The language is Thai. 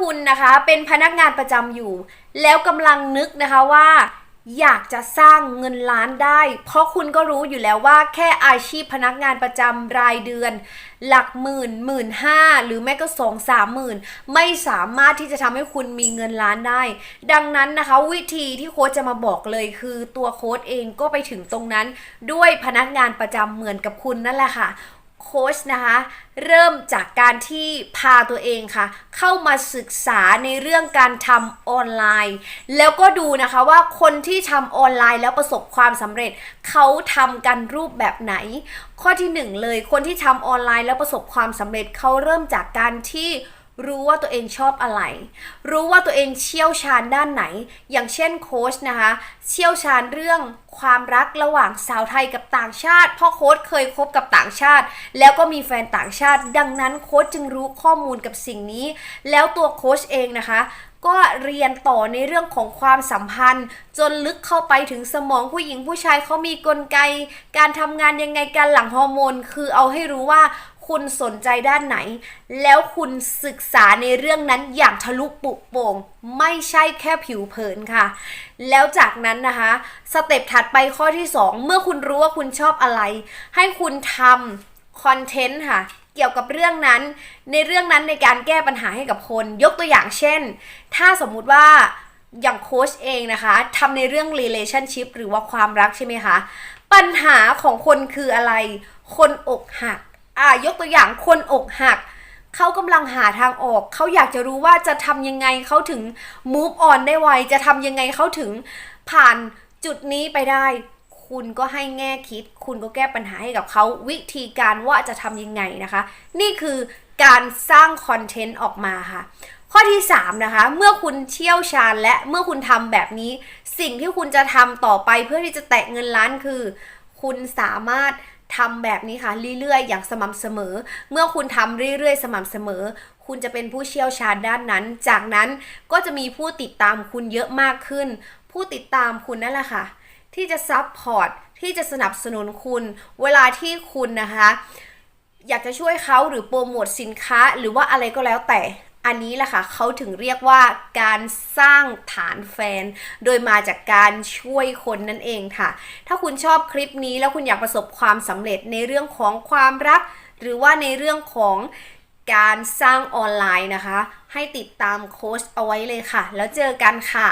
คุณนะคะเป็นพนักงานประจำอยู่ แล้วกำลังนึกนะคะว่า อยากจะสร้างเงินล้านได้ เพราะคุณก็รู้อยู่แล้วว่าแค่อาชีพพนักงานประจำรายเดือน หลักหมื่นหมื่นห้าหรือแม้ก็สองสามหมื่นไม่สามารถที่จะทำให้คุณมีเงินล้านได้ ดังนั้นนะคะวิธีที่โค้ชจะมาบอกเลยคือตัวโค้ชเองก็ไปถึงตรงนั้น ด้วยพนักงานประจำเหมือนกับคุณนั่นแหละค่ะ โค้ชนะคะ เริ่มจากการที่พาตัวเองค่ะ เข้ามาศึกษาในเรื่องการทำออนไลน์ แล้วก็ดูนะคะว่าคนที่ทำออนไลน์แล้วประสบความสำเร็จเขาทำกันรูปแบบไหน ข้อที่หนึ่งเลยคนที่ทำออนไลน์แล้วประสบความสำเร็จเขาเริ่มจากการที่ รู้ว่าตัวเองชอบอะไร รู้ว่าตัวเองเชี่ยวชาญด้านไหน อย่างเช่นโค้ชนะคะ เชี่ยวชาญเรื่องความรักระหว่างสาวไทยกับต่างชาติเพราะโค้ชเคยคบกับต่างชาติ แล้วก็มีแฟนต่างชาติ ดังนั้นโค้ชจึงรู้ข้อมูลกับสิ่งนี้ แล้วตัวโค้ชเองนะคะก็เรียนต่อในเรื่องของความสัมพันธ์ จนลึกเข้าไปถึงสมองผู้หญิงผู้ชายเขามีกลไก การทำงานยังไงการหลั่งฮอร์โมน คือเอาให้รู้ว่า คุณสนใจด้านไหน แล้วคุณศึกษาในเรื่องนั้นอย่างทะลุปุโป่ง ไม่ใช่แค่ผิวเผินค่ะ แล้วจากนั้นนะคะ สเต็ปถัดไปข้อที่ 2 เมื่อคุณรู้ว่าคุณชอบอะไร ให้คุณทำคอนเทนต์ค่ะเกี่ยวกับเรื่องนั้น ในเรื่องนั้นในการแก้ปัญหาให้กับคน ยกตัวอย่างเช่น ถ้าสมมุติว่าอย่างโค้ชเองนะคะทำในเรื่อง relationship หรือว่าความรักใช่ไหมคะ ปัญหาของคนคืออะไร คนอกหัก อ่ายกตัวอย่างคนอกหัก เขากำลังหาทางออก เขาอยากจะรู้ว่าจะทำยังไงเขาถึง move on ได้ไว จะทำยังไงเขาถึงผ่านจุดนี้ไปได้ คุณก็ให้แง่คิด คุณก็แก้ปัญหาให้กับเขาวิธีการว่าจะทำยังไงนะคะ นี่คือการสร้างคอนเทนต์ออกมาค่ะ ข้อที่ 3 นะคะ เมื่อคุณเชี่ยวชาญและเมื่อคุณทำแบบนี้ สิ่งที่คุณจะทำต่อไปเพื่อที่จะแตะเงินล้านคือ คุณสามารถ ทำแบบนี้ค่ะเรื่อยๆ อย่างสม่ำเสมอ เมื่อคุณทำเรื่อยๆ สม่ำเสมอ คุณจะเป็นผู้เชี่ยวชาญด้านนั้น จากนั้นก็จะมีผู้ติดตามคุณเยอะมากขึ้น ผู้ติดตามคุณนั่นแหละค่ะ ที่จะซับพอร์ตที่จะสนับสนุนคุณ เวลาที่คุณนะคะ อยากจะช่วยเขาหรือโปรโมทสินค้าหรือว่าอะไรก็แล้วแต่ อันนี้แหละค่ะเขาถึงเรียกว่าการสร้างฐานแฟน โดยมาจากการช่วยคนนั่นเองค่ะ ถ้าคุณชอบคลิปนี้แล้วคุณอยากประสบความสำเร็จในเรื่องของความรัก หรือว่าในเรื่องของการสร้างออนไลน์นะคะ ให้ติดตามโค้ชเอาไว้เลยค่ะ แล้วเจอกันค่ะ